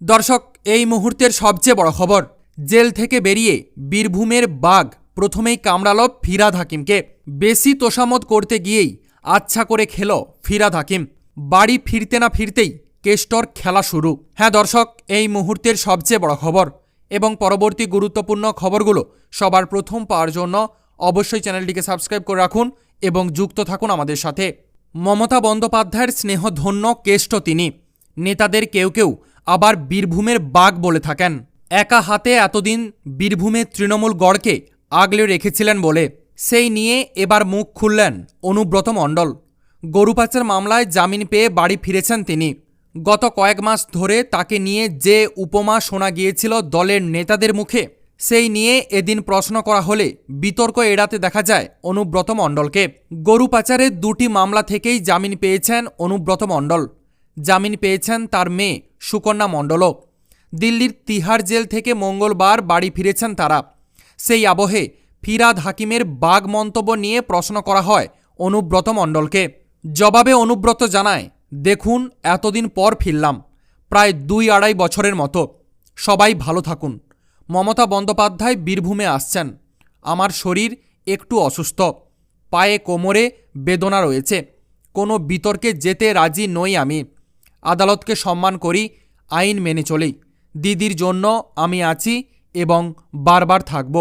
দর্শক, এই মুহূর্তের সবচেয়ে বড় খবর, জেল থেকে বেরিয়ে বীরভূমের বাঘ প্রথমেই কামড়াল ফিরাদ হাকিমকে। বেশি তোষামত করতে গিয়েই আচ্ছা করে খেল ফিরাদ হাকিম। বাড়ি ফিরতে না ফিরতেই কেষ্টর খেলা শুরু। হ্যাঁ দর্শক, এই মুহূর্তের সবচেয়ে বড় খবর এবং পরবর্তী গুরুত্বপূর্ণ খবরগুলো সবার প্রথম পাওয়ার জন্য অবশ্যই চ্যানেলটিকে সাবস্ক্রাইব করে রাখুন এবং যুক্ত থাকুন আমাদের সাথে। মমতা বন্দ্যোপাধ্যায়ের স্নেহধন্য কেষ্ট তিনি। নেতাদের কেউ কেউ আবার বীরভূমের বাঘ বলে থাকেন। একা হাতে এতদিন বীরভূমের তৃণমূল গড়কে আগলে রেখেছিলেন বলে সেই নিয়ে এবার মুখ খুললেন অনুব্রত মণ্ডল। গরু পাচার মামলায় জামিন পেয়ে বাড়ি ফিরেছেন তিনি। গত কয়েক মাস ধরে তাকে নিয়ে যে উপমা শোনা গিয়েছিল দলের নেতাদের মুখে, সেই নিয়ে এদিন প্রশ্ন করা হলে বিতর্ক এড়াতে দেখা যায় অনুব্রত মণ্ডলকে। গরু পাচারের দুটি মামলা থেকেই জামিন পেয়েছেন অনুব্রত মণ্ডল। জামিন পেয়েছেন তার মেয়ে সুকন্যা মণ্ডলও। দিল্লির তিহার জেল থেকে মঙ্গলবার বাড়ি ফিরেছেন তারা। সেই আবহে ফিরাদ হাকিমের বাঘ মন্তব্য নিয়ে প্রশ্ন করা হয় অনুব্রত মণ্ডলকে। জবাবে অনুব্রত জানায়, দেখুন, এতদিন পর ফিরলাম। প্রায় দুই আড়াই বছরের মতো। সবাই ভালো থাকুন। মমতা বন্দ্যোপাধ্যায় বীরভূমে আসছেন। আমার শরীর একটু অসুস্থ। পায়ে কোমরে বেদনা রয়েছে। কোনো বিতর্কে যেতে রাজি নই আমি। আদালতকে সম্মান করি, আইন মেনে চলি। দিদির জন্য আমি আছি এবং বারবার থাকব।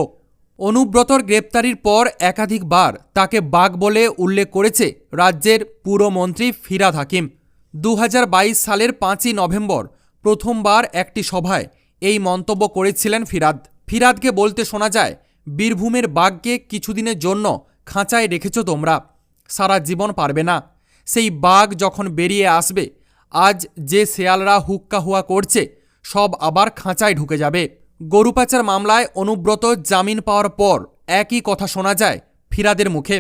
অনুব্রতর গ্রেপ্তারির পর একাধিকবার তাকে বাঘ বলে উল্লেখ করেছে রাজ্যের পুরমন্ত্রী ফিরাদ হাকিম। দু হাজার বাইশ সালের পাঁচই নভেম্বর প্রথমবার একটি সভায় এই মন্তব্য করেছিলেন ফিরাদ। ফিরাদকে বলতে শোনা যায়, বীরভূমের বাঘকে কিছুদিনের জন্য খাঁচায় রেখেছ তোমরা। সারা জীবন পারবে না। সেই বাঘ যখন বেরিয়ে আসবে আজ যে শেয়ালরা হুক্কা হুয়া করছে, সব আবার খাঁচায় ঢুকে যাবে। গরু পাচার মামলায় অনুব্রত জামিন পাওয়ার পর একই কথা শোনা যায় ফিরাদের মুখে।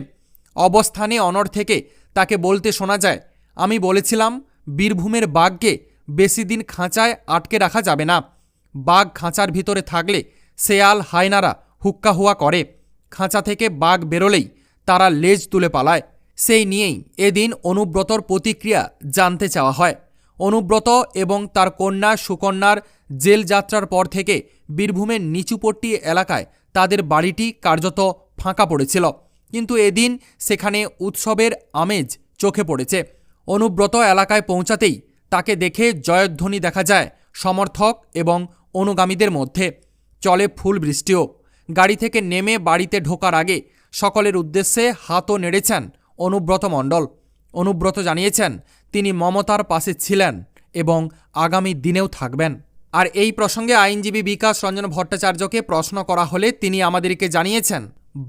অবস্থানে অনর থেকে তাকে বলতে শোনা যায়, আমি বলেছিলাম বীরভূমের বাঘকে বেশি দিন খাঁচায় আটকে রাখা যাবে না। বাঘ খাঁচার ভিতরে থাকলে শেয়াল হায়নারা হুক্কা হুয়া করে। খাঁচা থেকে বাঘ বেরোলেই তারা লেজ তুলে পালায়। সেই নিয়েই এদিন অনুব্রতর প্রতিক্রিয়া জানতে চাওয়া হয়। অনুব্রত এবং তার কন্যা সুকন্যার জেল যাত্রার পর থেকে বীরভূমের নিচুপট্টি এলাকায় তাদের বাড়িটি কার্যত ফাঁকা পড়েছিল। কিন্তু এদিন সেখানে উৎসবের আমেজ চোখে পড়েছে। অনুব্রত এলাকায় পৌঁছাতেই তাকে দেখে জয়ধ্বনি দেখা যায় সমর্থক এবং অনুগামীদের মধ্যে। চলে ফুল বৃষ্টিও। গাড়ি থেকে নেমে বাড়িতে ঢোকার আগে সকলের উদ্দেশ্যে হাতও নেড়েছেন অনুব্রত মণ্ডল। অনুব্রত জানিয়েছেন, তিনি মমতার পাশে ছিলেন এবং আগামী দিনেও থাকবেন। আর এই প্রসঙ্গে আইনজীবী বিকাশ রঞ্জন ভট্টাচার্যকে প্রশ্ন করা হলে তিনি আমাদেরকে জানিয়েছেন,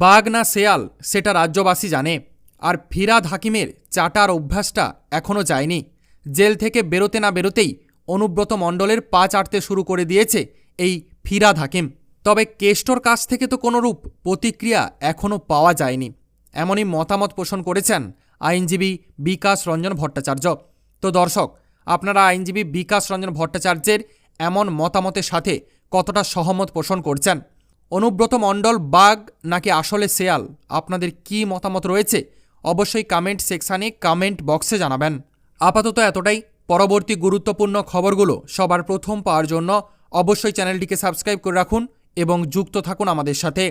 বাঘ না শেয়াল, সেটা রাজ্যবাসী জানে। আর ফিরাদ হাকিমের চাটার অভ্যাসটা এখনও যায়নি। জেল থেকে বেরোতে না বেরোতেই অনুব্রত মণ্ডলের পা চাটতে শুরু করে দিয়েছে এই ফিরাদ হাকিম। তবে কেষ্টর কাছ থেকে তো কোনোরূপ প্রতিক্রিয়া এখনও পাওয়া যায়নি। এমনই মতামত পোষণ করেছেন আইনজীবী বিকাশ রঞ্জন ভট্টাচার্য। তো দর্শক, আপনারা আইনজীবী বিকাশ রঞ্জন ভট্টাচার্যের এমন মতামতের সাথে কতটা সহমত পোষণ করছেন? অনুব্রত মণ্ডল, বাঘ নাকি আসলে শেয়াল? আপনাদের কি মতামত রয়েছে? অবশ্যই কমেন্ট সেকশানে কমেন্ট বক্সে জানাবেন। আপাতত এতটাই। পরবর্তী গুরুত্বপূর্ণ খবরগুলো সবার প্রথম পাওয়ার জন্য অবশ্যই চ্যানেলটিকে সাবস্ক্রাইব করে রাখুন এবং যুক্ত থাকুন আমাদের সাথে।